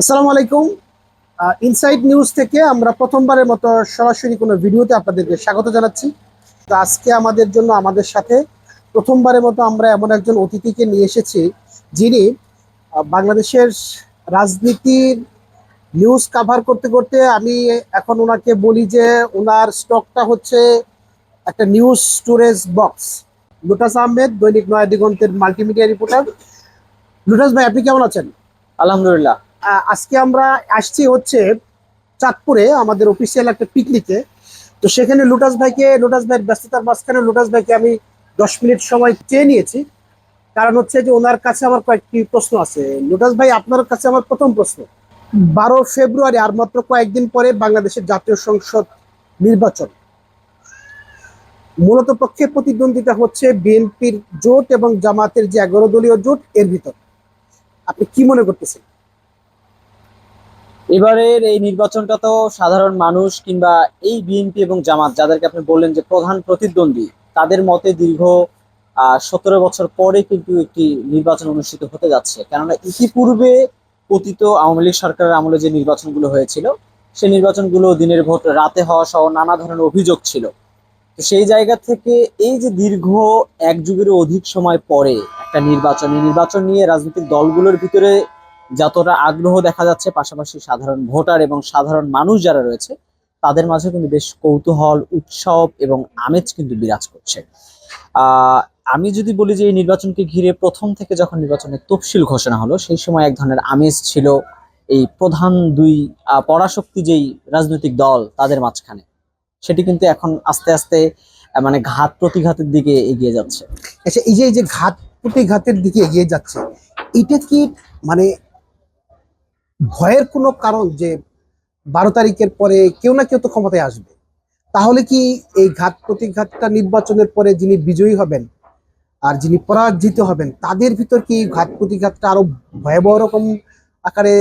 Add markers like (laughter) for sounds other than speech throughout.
আসসালামু আলাইকুম। Inside news থেকে আমরা প্রথমবারের মতো সরাসরি কোনো ভিডিওতে আপনাদেরকে স্বাগত জানাচ্ছি। তো আজকে আমাদের জন্য আমাদের সাথে প্রথমবারের মতো আমরা এমন একজন অতিথিকে নিয়ে এসেছি যিনি বাংলাদেশের রাজনীতির নিউজ কাভার করতে করতে আমি এখন ওনাকে বলি যে ওনার স্টকটা হচ্ছে একটা নিউজ স্টোরেজ বক্স লুটাস আহমেদ, দৈনিক নয়া দিগন্তের মাল্টিমিডিয়া রিপোর্টার লুটাস ভাই, আপনি কেমন আছেন? আলহামদুলিল্লাহ। আজকে আমরা আসছি হচ্ছে চাঁদপুরে, আমাদের অফিসিয়াল একটা পিকনিকে তো সেখানে লুটাস ভাইকে, লুটাস ভাইয়ের ব্যস্ততার মাঝখানে লুটাস ভাইকে আমি দশ মিনিট সময় চেয়ে নিয়েছি। কারণ হচ্ছে যে ওনার কাছে আমার কয়েকটি প্রশ্ন আছে। লুটাস ভাই, আপনার কাছে আমার প্রথম প্রশ্ন। বারো ফেব্রুয়ারি আর মাত্র কয়েকদিন পরে বাংলাদেশের জাতীয় সংসদ নির্বাচন। মূলত পক্ষে প্রতিদ্বন্দ্বিতা হচ্ছে বিএনপির জোট এবং জামাতের যে এগারো দলীয় জোট, এর ভিতর। আপনি কি মনে করতেছেন? এবারের এই নির্বাচনটা তো সাধারণ মানুষ কিংবা এই বিএনপি এবং জামাত যাদেরকে আপনি বললেন যে প্রধান প্রতিদ্বন্দ্বী, তাদের মতে দীর্ঘ সতেরো বছর পরে কিন্তু একটি নির্বাচন অনুষ্ঠিত হতে যাচ্ছে। কেননা ইতিপূর্বে পতিত আওয়ামী লীগ সরকারের আমলে যে নির্বাচনগুলো হয়েছিল, সেই নির্বাচনগুলো দিনের ভোট রাতে হওয়া সহ নানা ধরনের অভিযোগ ছিল। তো সেই জায়গা থেকে এই যে দীর্ঘ এক যুগেরও অধিক সময় পরে একটা নির্বাচন নির্বাচন নিয়ে রাজনৈতিক দলগুলোর ভিতরে যতটা আগ্রহ দেখা যাচ্ছে, পাশাপাশি সাধারণ ভোটার এবং সাধারণ মানুষ যারা রয়েছে, তাদের মাঝে কিন্তু বেশ কৌতূহল, উৎসব এবং আমেজ কিন্তু বিরাজ করছে। আমি যদি বলি যে এই নির্বাচনকে ঘিরে প্রথম থেকে যখন নির্বাচনের তফসিল ঘোষণা হলো, সেই সময় এক ধরনের আমেজ ছিল এই প্রধান দুই পরাশক্তি যেই রাজনৈতিক দল তাদের মাঝখানে। সেটি কিন্তু এখন আস্তে আস্তে মানে ঘাত প্রতিঘাতের দিকে এগিয়ে যাচ্ছে। আচ্ছা এই যে এই যে ঘাত প্রতিঘাতের দিকে এগিয়ে যাচ্ছে, এটা কি মানে ভয়ের কোনো কারণ যে বারো তারিখের পরে কেউ না কেউ তো ক্ষমতায় আসবে। তাহলে কি এই ঘাত প্রতিঘাতটা নির্বাচনের পরে যিনি বিজয়ী হবেন আর যিনি পরাজিত হবেন তাদের ভিতর কি ঘাত প্রতিঘাতটা আরও ভয়াবহ রকম আকারে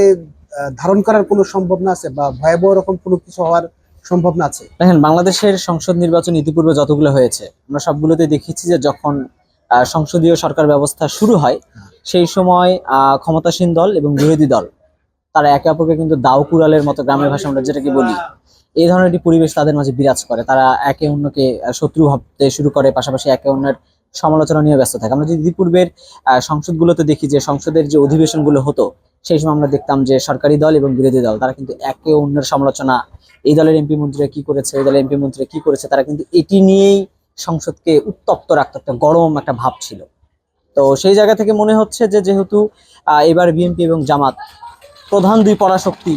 ধারণ করার কোনো সম্ভাবনা আছে বা ভয়াবহ রকম কোনো কিছু হওয়ার সম্ভাবনা আছে? দেখেন বাংলাদেশের সংসদ নির্বাচন ইতিপূর্বে যতগুলো হয়েছে আমরা সবগুলোতে দেখেছি যে যখন আহ, সংসদীয় সরকার ব্যবস্থা শুরু হয়। সেই সময় আহ, ক্ষমতাসীন দল এবং বিরোধী দল তারা একে অপরকে কিন্তু দাও কুড়ালের মতো গ্রামের ভাষা আমরা যেটাকে বলি, এই ধরনের একটি পরিবেশ তাদের মাঝে বিরাজ করে। তারা একে অন্যকে শত্রু ভাবতে শুরু করে, পাশাপাশি একে অন্যের সমালোচনা নিয়ে ব্যস্ত থাকে। আমরা যদি ইতিপূর্বের সংসদগুলোতে দেখি যে সংসদের যে অধিবেশনগুলো হতো, সেই সময় আমরা দেখতাম যে সরকারি দল এবং বিরোধী দল, তারা কিন্তু একে অন্যের সমালোচনা, এই দলের এমপি মন্ত্রীরা কি করেছে ওই দলের এমপি মন্ত্রীরা কি করেছে, তারা কিন্তু এটি নিয়েই সংসদকে উত্তপ্ত রাখতো, একটা গরম একটা ভাব ছিল। তো সেই জায়গা থেকে মনে হচ্ছে যে যেহেতু এবার বিএনপি এবং জামাত প্রধান দুই পরাশক্তি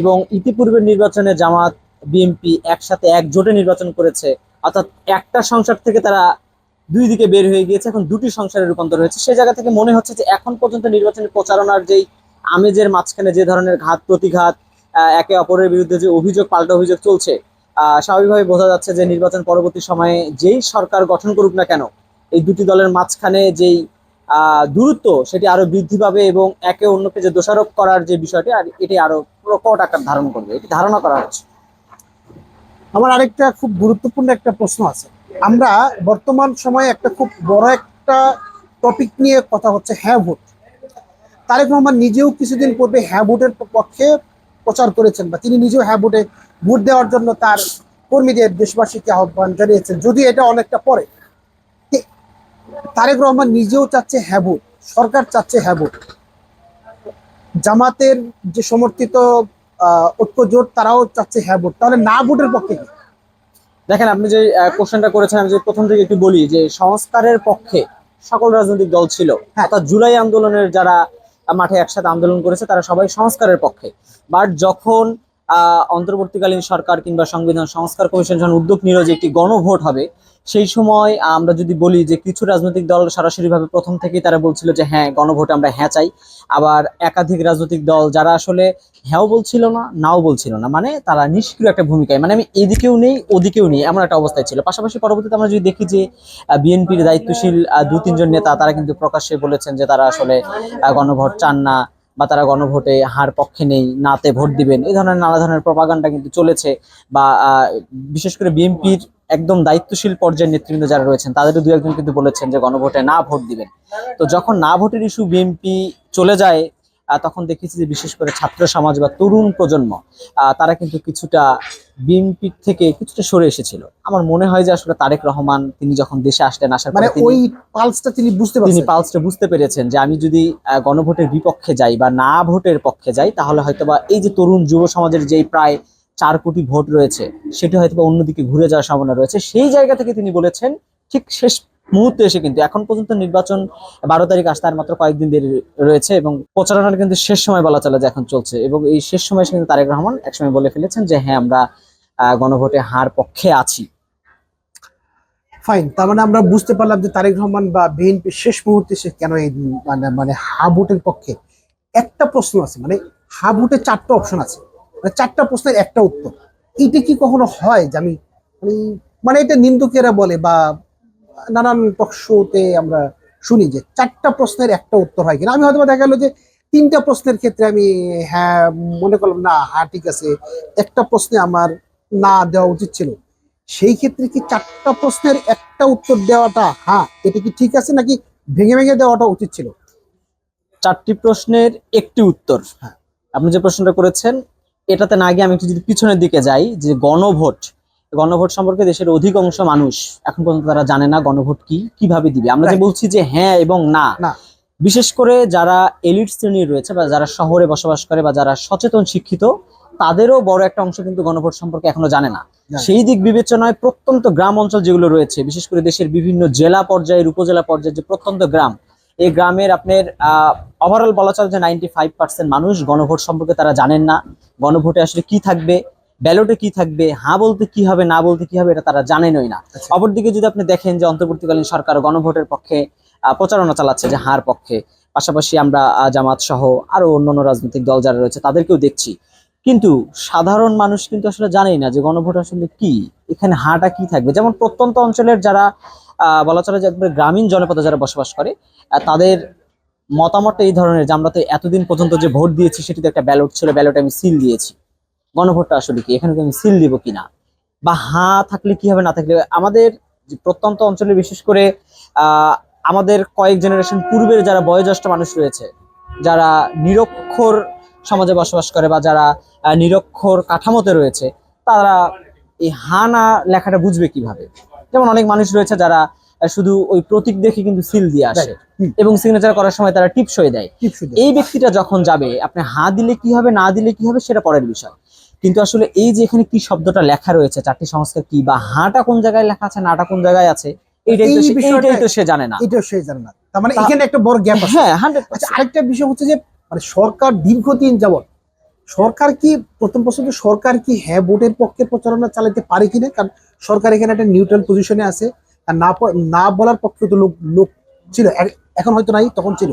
এবং ইতিপূর্বের নির্বাচনে জামাত, বিএনপি একসাথে একজোটে নির্বাচন করেছে। অর্থাৎ একটা সংসার থেকে তারা দুই দিকে বের হয়ে গিয়েছে, এখন দুটি সংসারে রূপান্তর হয়েছে। সেই জায়গা থেকে মনে হচ্ছে যে এখন পর্যন্ত নির্বাচনের প্রচারণার যেই আমেজের মাঝখানে যে ধরনের ঘাত, প্রতিঘাত একে অপরের বিরুদ্ধে যে অভিযোগ, পাল্টা অভিযোগ চলছে স্বাভাবিকভাবে বোঝা যাচ্ছে যে নির্বাচন পরবর্তী সময়ে যেই সরকার গঠন করুক না কেন, এই দুটি দলের মাঝখানে যেই দূরত্ব সেটি আরও বৃদ্ধি পাবে এবং একে অন্যকে যে দোষারোপ করার যে বিষয়টি, আর এটি আরও প্রকট আকার ধারণ করবে। এটি ধারণা করা হচ্ছে। আমার আরেকটা খুব গুরুত্বপূর্ণ একটা প্রশ্ন আছে। আমরা বর্তমান সময়ে একটা খুব বড় একটা টপিক নিয়ে কথা হচ্ছে হ্যাঁ ভোট। তারেক রহমান নিজেও কিছুদিন পূর্বে হ্যাঁ ভোটের পক্ষে প্রচার করেছেন বা তিনি নিজেও হ্যাঁ ভোটে ভোট দেওয়ার জন্য তার কর্মীদের দেশবাসীকে আহ্বান জানিয়েছেন। যদি এটা অনেকটা পরে। তারেক রহমান নিজেও চাচ্ছে হ্যাঁ ভোট সরকার চাচ্ছে হ্যাঁ ভোট জামাতের যে সমর্থিত ঐক্য জোট তারাও চাচ্ছে হ্যাঁ ভোট তাহলে না ভোটের পক্ষে কি? দেখেন আপনি যে কোশ্চেনটা করেছেন আমি যে প্রথম থেকে একটু বলি যে সংস্কারের পক্ষে সকল রাজনৈতিক দল ছিল হ্যাঁ। অর্থাৎ জুলাই আন্দোলনের যারা মাঠে একসাথে আন্দোলন করেছে তারা সবাই সংস্কারের পক্ষে। বাট যখন আহ, অন্তর্বর্তীকালীন সরকার কিংবা সংবিধান সংস্কার কমিশন যখন উদ্যোগ নিল যে একটি গণভোট হবে সেই সময় আমরা যদি বলি যে কিছু রাজনৈতিক দল সরাসরিভাবে প্রথম থেকেই তারা বলছিল যে হ্যাঁ গণভোটে আমরা হ্যাঁ চাই। আবার একাধিক রাজনৈতিক দল যারা আসলে হ্যাঁও বলছিল না, নাও বলছিল না মানে তারা নিষ্ক্রিয় একটা ভূমিকায় মানে আমি এদিকেও নেই, ওদিকেও নেই, এমন একটা অবস্থায় ছিল। পাশাপাশি পরবর্তীতে আমরা যদি দেখি যে বিএনপির দায়িত্বশীল দু তিনজন নেতা, তারা কিন্তু প্রকাশ্যে বলেছেন যে তারা আসলে গণভোট চান না বা তারা গণভোটে হার পক্ষে নেই, নাতে ভোট দিবেন এই ধরনের নানা ধরনের প্রপাগান্ডা কিন্তু চলেছে বা বিশেষ করে বিএনপির একদম দায়িত্বশীল পর্যায়ের নেতৃবৃন্দ যারা রয়েছেন তাদেরও দু একজন কিন্তু বলেছেন যে গণভোটে না ভোট দিবেন। তো যখন না ভোটের ইস্যু বিএনপি চলে যায় তখন দেখেছি যে বিশেষ করে ছাত্র সমাজ বা তরুণ প্রজন্ম তারা কিন্তু কিছুটা বিএনপি থেকে কিছুটা সরে এসেছিল। আমার মনে হয় যে আসলে তারেক রহমান তিনি যখন দেশে আসলেন আসার মানে ওই পালসটা তিনি বুঝতে তিনি পালসটা বুঝতে পেরেছেন যে আমি যদি আহ, গণভোটের বিপক্ষে যাই বা না ভোটের পক্ষে যাই তাহলে হয়তোবা এই যে তরুণ যুব সমাজের যেই প্রায় চার কোটি ভোট রয়েছে, সেটি হয়তোবা অন্যদিকে ঘুরে যাওয়ার সম্ভাবনা রয়েছে। সেই জায়গা থেকে তিনি বলেছেন, ঠিক শেষ মুহূর্তে এসে কিন্তু, এখন পর্যন্ত নির্বাচন বারো তারিখ আসতে আর মাত্র কয়েকদিন দেরি রয়েছে এবং প্রচারণার কিন্তু শেষ সময় বলা চলে যে এখন চলছে এবং এই শেষ সময় কিন্তু তারেক রহমান একসময় বলে ফেলেছেন যে হ্যাঁ আমরা গণভোটে হার পক্ষে আছি। ফাইন তার মানে আমরা বুঝতে পারলাম যে তারেক রহমান বা বিএনপি শেষ মুহূর্তে সে কেন এই মানে মানে হা ভোটের পক্ষে। একটা প্রশ্ন আছে মানে হা ভোটে চারটা অপশন আছে। চারটা প্রশ্নের একটা উত্তর। এটা কি কখনো হয় যে আমি মানে মানে এটা নিন্দুকেরা বলে বা নানান টক শোতে আমরা শুনি যে চারটা প্রশ্নের একটা উত্তর হয় কিনা। আমি হয়তো দেখা গেলো যে তিনটা প্রশ্নের ক্ষেত্রে আমি হ্যাঁ মনে করলাম না হ্যাঁ ঠিক আছে। একটা প্রশ্নে আমার না দেওয়া উচিত ছিল। সেই ক্ষেত্রে কি চারটা প্রশ্নের একটা উত্তর দেওয়াটা হ্যাঁ এটা কি ঠিক আছে নাকি ভেঙে ভেঙে দেওয়াটা উচিত ছিল? চারটি প্রশ্নের একটি উত্তর। হ্যাঁ। আপনি যে প্রশ্নটা করেছেন এটাতে না গিয়ে আমি একটু যদি পিছনের দিকে যাই যে গণভোট গণভোট সম্পর্কে দেশের অধিকাংশ মানুষ এখন পর্যন্ত তারা জানে না গণভোট কি কীভাবে দিবে। আমরা যে বলছি যে হ্যাঁ এবং না না। বিশেষ করে যারা এলিট শ্রেণির রয়েছে বা যারা শহরে বসবাস করে বা যারা সচেতন শিক্ষিত তাদেরও বড় একটা অংশ কিন্তু গণভোট সম্পর্কে এখনও জানে না। সেই দিক বিবেচনায় প্রত্যন্ত গ্রাম অঞ্চল যেগুলো রয়েছে বিশেষ করে দেশের বিভিন্ন জেলা পর্যায়ের উপজেলা পর্যায়ের যে প্রত্যন্ত গ্রাম এই গ্রামের আপনার ওভারঅল বলা চলে যে নাইনটি ফাইভ পার্সেন্ট মানুষ গণভোট সম্পর্কে তারা জানেন না। গণভোটে আসলে কি থাকবে ব্যালটে কি থাকবে হ্যাঁ বলতে কি হবে না বলতে কি হবে এটা তারা জানেনই না। আচ্ছা। অপরদিকে যদি আপনি দেখেন যে অন্তর্বর্তীকালীন সরকার গণভোটের পক্ষে প্রচারণা চালাচ্ছে যে হার পক্ষে পাশাপাশি আমরা জামাত সহ আরও অন্যান্য রাজনৈতিক দল যারা রয়েছে তাদেরকেও দেখছি। কিন্তু সাধারণ মানুষ কিন্তু আসলে জানেই না যে গণভোট আসলে কি এখানে হাটা কি থাকবে? যেমন প্রত্যন্ত অঞ্চলের যারা বলা চলে যে একবারে গ্রামীণ জনপদে যারা বসবাস করে তাদের মতামতটা এই ধরনের যে আমরা তো এতদিন পর্যন্ত যে ভোট দিয়েছি সেটিতে একটা ব্যালট ছিল ব্যালটে আমি সিল দিয়েছি। গণভোটটা আসলে কি? এখানে কি আমি সিল দিব কিনা? বা হা থাকলে কি হবে, না থাকলে আমাদের প্রত্যন্ত অঞ্চলে বিশেষ করে আমাদের কয়েক জেনারেশন পূর্বের যারা বয়োজ্যেষ্ঠ মানুষ রয়েছে, যারা নিরক্ষর সমাজে বসবাস করে বা যারা নিরক্ষর কাঠামোতে রয়েছে, তারা এই হা না লেখাটা বুঝবে কীভাবে? যেমন অনেক মানুষ রয়েছে যারা শুধু ওই প্রতীক দেখে কিন্তু সিল দিয়ে আসে। এবং সিগনেচার করার সময় তারা টিপসই দেয়। টিপস দিয়ে। এই ব্যক্তিটা যখন যাবে আপনি হা দিলে কি হবে না দিলে কি হবে সেটা পরের বিষয়। কিন্তু আসলে এই যে এখানে কি শব্দটা লেখা রয়েছে চারটি সংস্কার কি বা হাটা কোন জায়গায় লেখা আছে নাটা কোন জায়গায় আছে তো তো সে জানে না। এটাও সে জানে না। তার মানে এখানে একটা বড় গ্যাপ আছে। হ্যাঁ আচ্ছা আরেকটা বিষয় হচ্ছে যে মানে সরকার দীর্ঘদিন যাবৎ সরকার কি, প্রথম প্রশ্ন সরকার কি হ্যাঁ ভোটের পক্ষে প্রচারণা চালাতে পারে কিনা? কারণ সরকার এখানে একটা নিউট্রাল পজিশনে আছে। আর না না বলার পক্ষে তো লোক লোক ছিল। এখন হয়তো নাই, তখন ছিল।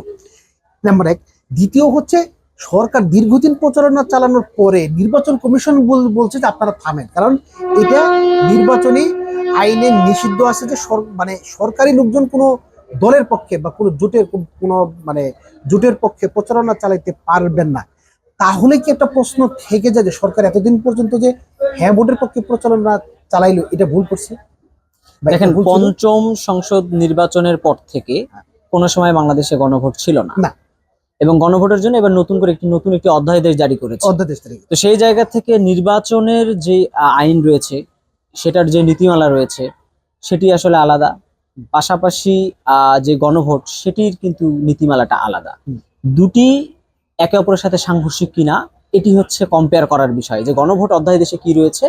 নাম্বার এক। দ্বিতীয় হচ্ছে সরকার দীর্ঘদিন প্রচারণা চালানোর পরে নির্বাচন কমিশন বল- বলছে যে আপনারা থামেন। কারণ এটা নির্বাচনী আইনে নিষিদ্ধ আছে যে মানে সরকারি লোকজন কোনো দলের পক্ষে বা কোনো জোটের, কোনো মানে জোটের পক্ষে প্রচারণা চালাইতে পারবেন না। তাহলে কি একটা প্রশ্ন থেকে যায় যে সরকার এতদিন পর্যন্ত যে হ্যাঁ ভোটের পক্ষে প্রচারণা চালাইলো এটা ভুল করছে? দেখেন পঞ্চম সংসদ নির্বাচনের পর থেকে কোনো সময় বাংলাদেশে গণভোট ছিল না। না। এবং গণভোটের জন্য এবার নতুন করে একটি নতুন একটি অধ্যাদেশ জারি করেছে। অধ্যাদেশ তো সেই জায়গা থেকে নির্বাচনের যে আইন রয়েছে সেটার যে নীতিমালা রয়েছে সেটি আসলে আলাদা। পাশাপাশি আহ, যে গণভোট সেটির কিন্তু নীতিমালাটা আলাদা। দুটি একে অপরের সাথে সাংঘর্ষিক কিনা, এটি হচ্ছে কম্পেয়ার করার বিষয় যে গণভোট অধ্যায় দেশে কি রয়েছে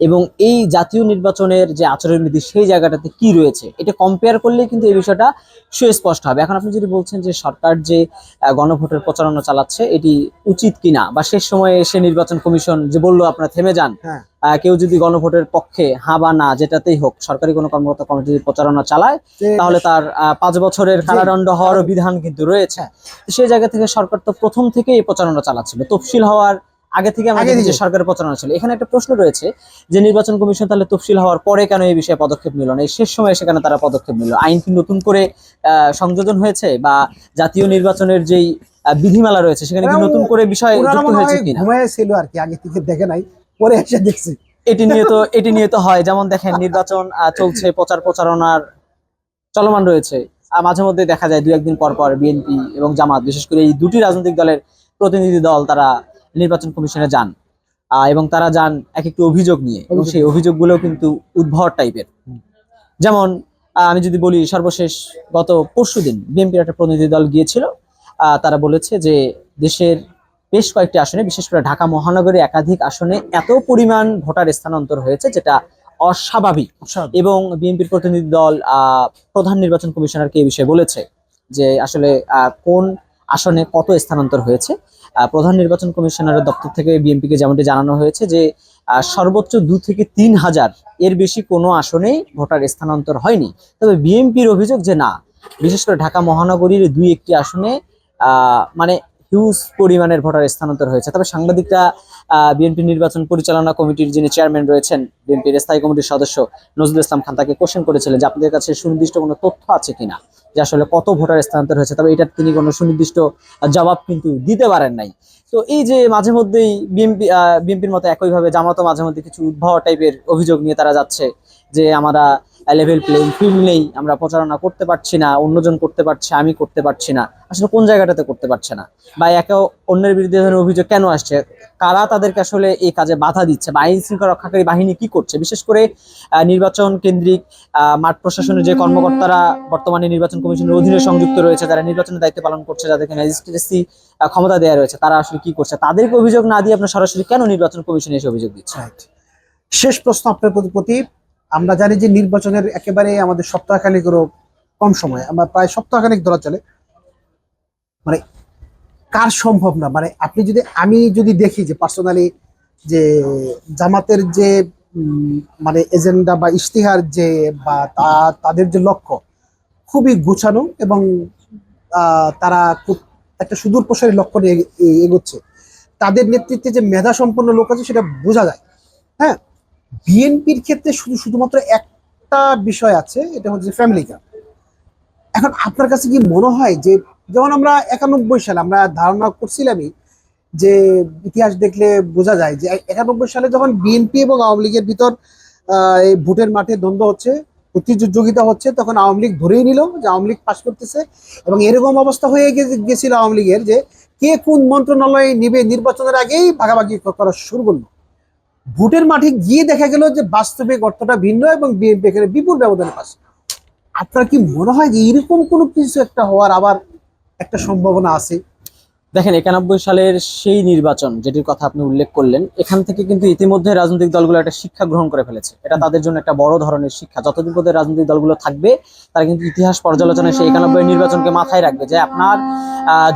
এবং এই জাতীয় নির্বাচনের যে আচরণবিধি সেই জায়গাটাতে কি রয়েছে এটা কম্পেয়ার করলে কিন্তু এই বিষয়টা সুস্পষ্ট হবে। এখন আপনি যদি বলছেন যে সরকার যে গণভোটের প্রচারণা চালাচ্ছে এটি উচিত কিনা বা শেষ সময়ে এসে নির্বাচন কমিশন যে বলল আপনারা থেমে যান হ্যাঁ। কেউ যদি গণভোটের পক্ষে হা বা না যেটাতেই হোক সরকারি কোনো কর্মকর্তা কমিটি যদি প্রচারণা চালায় তাহলে তার পাঁচ বছরের কারাদণ্ড হওয়ারও বিধান কিন্তু রয়েছে। সেই জায়গা থেকে সরকার তো প্রথম থেকেই এই প্রচারণা চালাচ্ছিল। তফসিল হওয়ার আগে থেকে আমাদের যে। সরকারের প্রচারণা ছিল এখানে একটা প্রশ্ন রয়েছে যে নির্বাচন কমিশন তাহলে তফসিল হওয়ার পরে কেন এই বিষয়ে পদক্ষেপ নিল না? এই শেষ সময়ে সেখানে তারা পদক্ষেপ নিল। আইন কি নতুন করে সংযোজন হয়েছে বা জাতীয় নির্বাচনের যেই বিধিমালা রয়েছে সেখানে কি নতুন করে বিষয় যুক্ত হয়েছে হয় কিনা? ঘুমাইছিল আর কি আগে থেকে দেখে নাই পরে এসে দেখছি। এটি নিয়ে তো (laughs) এটি নিয়ে তো হয়। যেমন দেখেন নির্বাচন চলছে প্রচার প্রচারণার চলমান রয়েছে। আর মাঝে মধ্যে দেখা যায় দু একদিন পর পর বিএনপি এবং জামাত বিশেষ করে এই দুটি রাজনৈতিক দলের প্রতিনিধি দল তারা নির্বাচন কমিশনে যান এবং তারা যান এক একটি অভিযোগ নিয়ে এবং। সেই অভিযোগগুলো কিন্তু উদ্ভট টাইপের। যেমন আমি যদি বলি সর্বশেষ গত পরশুদিন বিএনপির একটা প্রতিনিধি দল গিয়েছিল তারা বলেছে যে দেশের বেশ কয়েকটি আসনে বিশেষ করে ঢাকা মহানগরে একাধিক আসনে এত পরিমাণ ভোটার স্থানান্তর হয়েছে যেটা অস্বাভাবিক। এবং বিএনপির প্রতিনিধি দল আহ, প্রধান নির্বাচন কমিশনারকে এই বিষয়ে বলেছে যে আসলে আহ, কোন আসনে কত স্থানান্তর হয়েছে? প্রধান নির্বাচন কমিশনারের দপ্তর থেকে বিএনপিকে যেমনটি জানানো হয়েছে যে সর্বোচ্চ দু থেকে তিন হাজার এর বেশি কোনো আসনেই ভোটার স্থানান্তর হয়নি। তবে বিএনপির অভিযোগ যে না, বিশেষ করে ঢাকা মহানগরীর দুই একটি আসনে মানে হিউজ পরিমাণের ভোটার স্থানান্তর হয়েছে। তবে সাংবাদিকরা বিএনপি নির্বাচন পরিচালনা কমিটির যিনি চেয়ারম্যান রয়েছেন, বিএনপির স্থায়ী কমিটির সদস্য নজরুল ইসলাম খান তাকে কোশ্চেন করেছিলেন যে, আপনাদের কাছে সুনির্দিষ্ট কোনো তথ্য আছে কিনা? যে আসলে কত ভোটার স্থানান্তর হয়েছে, তবে এটার তিনি কোনো সুনির্দিষ্ট জবাব কিন্তু দিতে পারেন নাই। তো এই যে মাঝে মধ্যেই বিএনপি বিএনপির মতো একইভাবে জামাতো মাঝে মধ্যে কিছু উদ্ভাবা টাইপের অভিযোগ নিয়ে তারা যাচ্ছে যে আমরা লেভেল প্লেইং ফিল্ড নেই, আমরা প্রচারণা করতে পারছি না, অন্যজন করতে পারছে, আমি করতে পারছি না। আসলে কোন জায়গাটাতে করতে পারছে না? বা একে অন্যের বিরুদ্ধে ধরনের অভিযোগ কেন আসছে? কারা তাদেরকে আসলে এই কাজে বাধা দিচ্ছে? বা আইন শৃঙ্খলা রক্ষাকারী বাহিনী কি করছে? বিশেষ করে নির্বাচন কেন্দ্রিক মাঠ প্রশাসনের যে কর্মকর্তারা বর্তমানে নির্বাচন কমিশনের অধীনে সংযুক্ত রয়েছে, যারা নির্বাচনের দায়িত্ব পালন করছে, যাদেরকে ম্যাজিস্ট্রেসি ক্ষমতা দেওয়া রয়েছে, তারা আসলে কি করছে? তাদেরকে অভিযোগ না দিয়ে আপনার সরাসরি কেন নির্বাচন কমিশনে এসে অভিযোগ দিচ্ছে শেষ প্রশ্ন আপনার প্রতি আমরা জানি যে নির্বাচনের একেবারে আমাদের সপ্তাহখানিকেরও কম সময়, আমরা প্রায় সপ্তাহখানিক ধরা চলে। মানে কার সম্ভব না? মানে আপনি যদি, আমি যদি দেখি যে পার্সোনালি যে জামাতের যে মানে এজেন্ডা বা ইশতিহার যে বা তা- তাদের যে লক্ষ্য, খুবই গুছানো এবং তারা খুব একটা সুদূর প্রসারী লক্ষ্য নিয়ে এগোচ্ছে। তাদের নেতৃত্বে যে মেধা সম্পন্ন লোক আছে সেটা বোঝা যায়। হ্যাঁ? বিএনপির ক্ষেত্রে শুধু শুধুমাত্র একটা বিষয় আছে, এটা হচ্ছে ফ্যামিলি কার্ড এখন আপনার কাছে কি মনে হয় যে, যেমন আমরা একানব্বই সালে আমরা ধারণা করছিলামই যে, ইতিহাস দেখলে বোঝা যায় যে, একানব্বই সালে যখন বিএনপি এবং আওয়ামী লীগের ভিতর এই ভোটের মাঠে দ্বন্দ্ব হচ্ছে, প্রতিযোগিতা হচ্ছে, তখন আওয়ামী লীগ ধরেই নিল যে আওয়ামী লীগ পাশ করতেছে এবং এরকম অবস্থা হয়ে গেছিল আওয়ামী লীগের যে কে কোন মন্ত্রণালয়ে নিবে নির্বাচনের আগেই ভাগাভাগি করা শুরু করল। ভোটের মাঠে গিয়ে দেখা গেল যে বাস্তবিক অর্থটা ভিন্ন এবং বিএনপি এখানে বিপুল ব্যবধানে পাস আপনার কি মনে হয় যে এরকম কোনো কিছু একটা হওয়ার আবার একটা সম্ভাবনা আছে? দেখেন, একানব্বই সালের সেই নির্বাচন, যেটির কথা আপনি উল্লেখ করলেন, এখান থেকে কিন্তু ইতিমধ্যে রাজনৈতিক দলগুলো একটা শিক্ষা গ্রহণ করে ফেলেছে। এটা তাদের জন্য একটা বড় ধরনের শিক্ষা। যতদিন পর্যন্ত রাজনৈতিক দলগুলো থাকবে, তারা কিন্তু ইতিহাস পর্যালোচনায় সেই একানব্বই নির্বাচনকে মাথায় রাখবে যে আপনার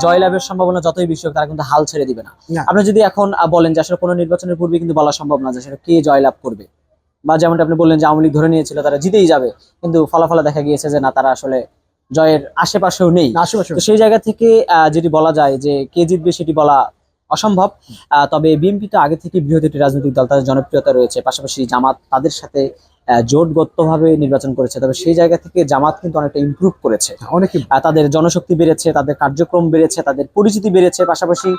জয়লাভের সম্ভাবনা যতই বেশি হোক তারা কিন্তু হাল ছেড়ে দিবে না। আপনি যদি এখন বলেন যে আসলে কোনো নির্বাচনের পূর্বে কিন্তু বলা সম্ভব না যে সেটা কে জয়লাভ করবে। বা যেমনটা আপনি বললেন যে আওয়ামী লীগ ধরে নিয়েছিল তারা জিতেই যাবে কিন্তু ফলাফলে দেখা গিয়েছে যে না তারা আসলে জয়ের আশেপাশেও নেই। আশেপাশে তো সেই জায়গা থেকে আহ, যেটি বলা যায় যে কে জিতবে সেটি বলা অসম্ভব। আহ, তবে বিএনপি তো আগে থেকে বৃহৎ একটি রাজনৈতিক দল তাদের জনপ্রিয়তা রয়েছে। পাশাপাশি জামাত তাদের সাথে জোটগতভাবে নির্বাচন করেছে। তবে সেই জায়গা থেকে জামাত কিন্তু অনেকটা ইমপ্রুভ করেছে। অনেকে আহ, তাদের জনশক্তি বেড়েছে তাদের কার্যক্রম বেড়েছে তাদের পরিচিতি বেড়েছে পাশাপাশি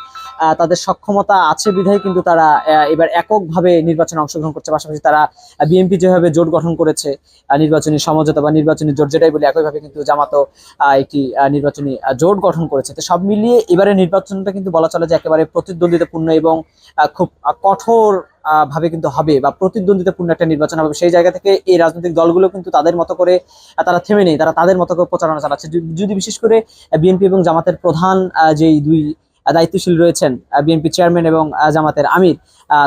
তাদের সক্ষমতা আছে বিধায় কিন্তু তারা এবার এককভাবে নির্বাচনে অংশগ্রহণ করছে। পাশাপাশি তারা বিএনপি যেভাবে জোট গঠন করেছে নির্বাচনী সমঝোতা বা নির্বাচনী জোট যেটাই বলি একইভাবে কিন্তু জামাতও আহ, একটি আহ, নির্বাচনী জোট গঠন করেছে। তো সব মিলিয়ে এবারে নির্বাচনটা কিন্তু বলা চলে যে একেবারে প্রতিদ্বন্দ্বিতাপূর্ণ এবং খুব কঠোর ভাবে কিন্তু হবে বা প্রতিদ্বন্দ্বিতাপূর্ণ একটা নির্বাচন হবে। সেই জায়গা থেকে এই রাজনৈতিক দলগুলো কিন্তু তাদের মতো করে তারা থেমে নেই, তারা তাদের মতো করে প্রচারণা চালাচ্ছে। যদি- বিশেষ করে বিএনপি এবং জামাতের প্রধান যেই দুই দায়িত্বশীল রয়েছেন বিএনপি চেয়ারম্যান এবং জামাতের আমির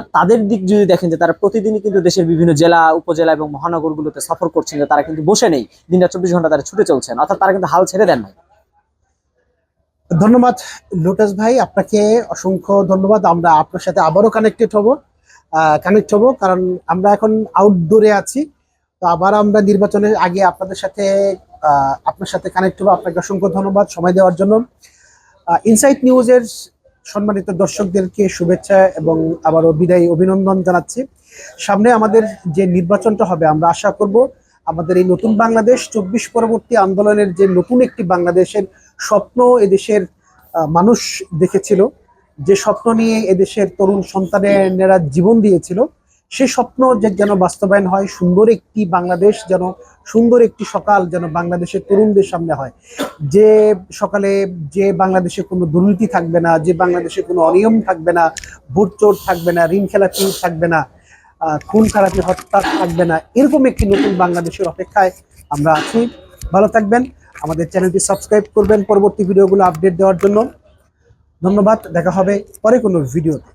তাদের দিক যদি দেখেন যে তারা প্রতিদিনই কিন্তু দেশের বিভিন্ন জেলা, উপজেলা এবং মহানগরগুলোতে সফর করছেন যে তারা কিন্তু বসে নেই দিনটা চব্বিশ ঘণ্টা তারা ছুটে চলছেন, অর্থাৎ তারা কিন্তু হাল ছেড়ে দেন নাই। ধন্যবাদ, লোটাস ভাই, আপনাকে অসংখ্য ধন্যবাদ। আমরা আপনার সাথে আবারও কানেক্টেড হব। কানেক্ট হব, কারণ আমরা এখন আউটডোরে আছি। তো আবার আমরা নির্বাচনের আগে আপনাদের সাথে আপনার সাথে কানেক্ট হব। আপনাকে অসংখ্য ধন্যবাদ সময় দেওয়ার জন্য। ইনসাইট নিউজের সম্মানিত দর্শকদেরকে শুভেচ্ছা এবং আবারও বিদায়ী অভিনন্দন জানাচ্ছি। সামনে আমাদের যে নির্বাচনটা হবে, আমরা আশা করব আমাদের এই নতুন বাংলাদেশ চব্বিশ পরবর্তী আন্দোলনের যে নতুন একটি বাংলাদেশের স্বপ্ন এদেশের মানুষ দেখেছিল। যে স্বপ্ন নিয়ে এদেশের তরুণ সন্তানেরা জীবন দিয়েছিল, সে স্বপ্ন যে যেন বাস্তবায়ন হয়, সুন্দর একটি বাংলাদেশ যেন, সুন্দর একটি সকাল যেন বাংলাদেশের তরুণদের সামনে হয়। যে সকালে যে বাংলাদেশে কোনো দুর্নীতি থাকবে না, যে বাংলাদেশে কোনো অনিয়ম থাকবে না, ভোট চোর থাকবে না, ঋণ খেলাপি থাকবে না খুন, খারাপি, হত্যা থাকবে না, এরকম একটি নতুন বাংলাদেশের অপেক্ষায় আমরা আছি। ভালো থাকবেন, আমাদের চ্যানেলটি সাবস্ক্রাইব করবেন, পরবর্তী ভিডিওগুলো আপডেট দেওয়ার জন্য। ধন্যবাদ দেখা হবে পরে কোনো ভিডিওতে।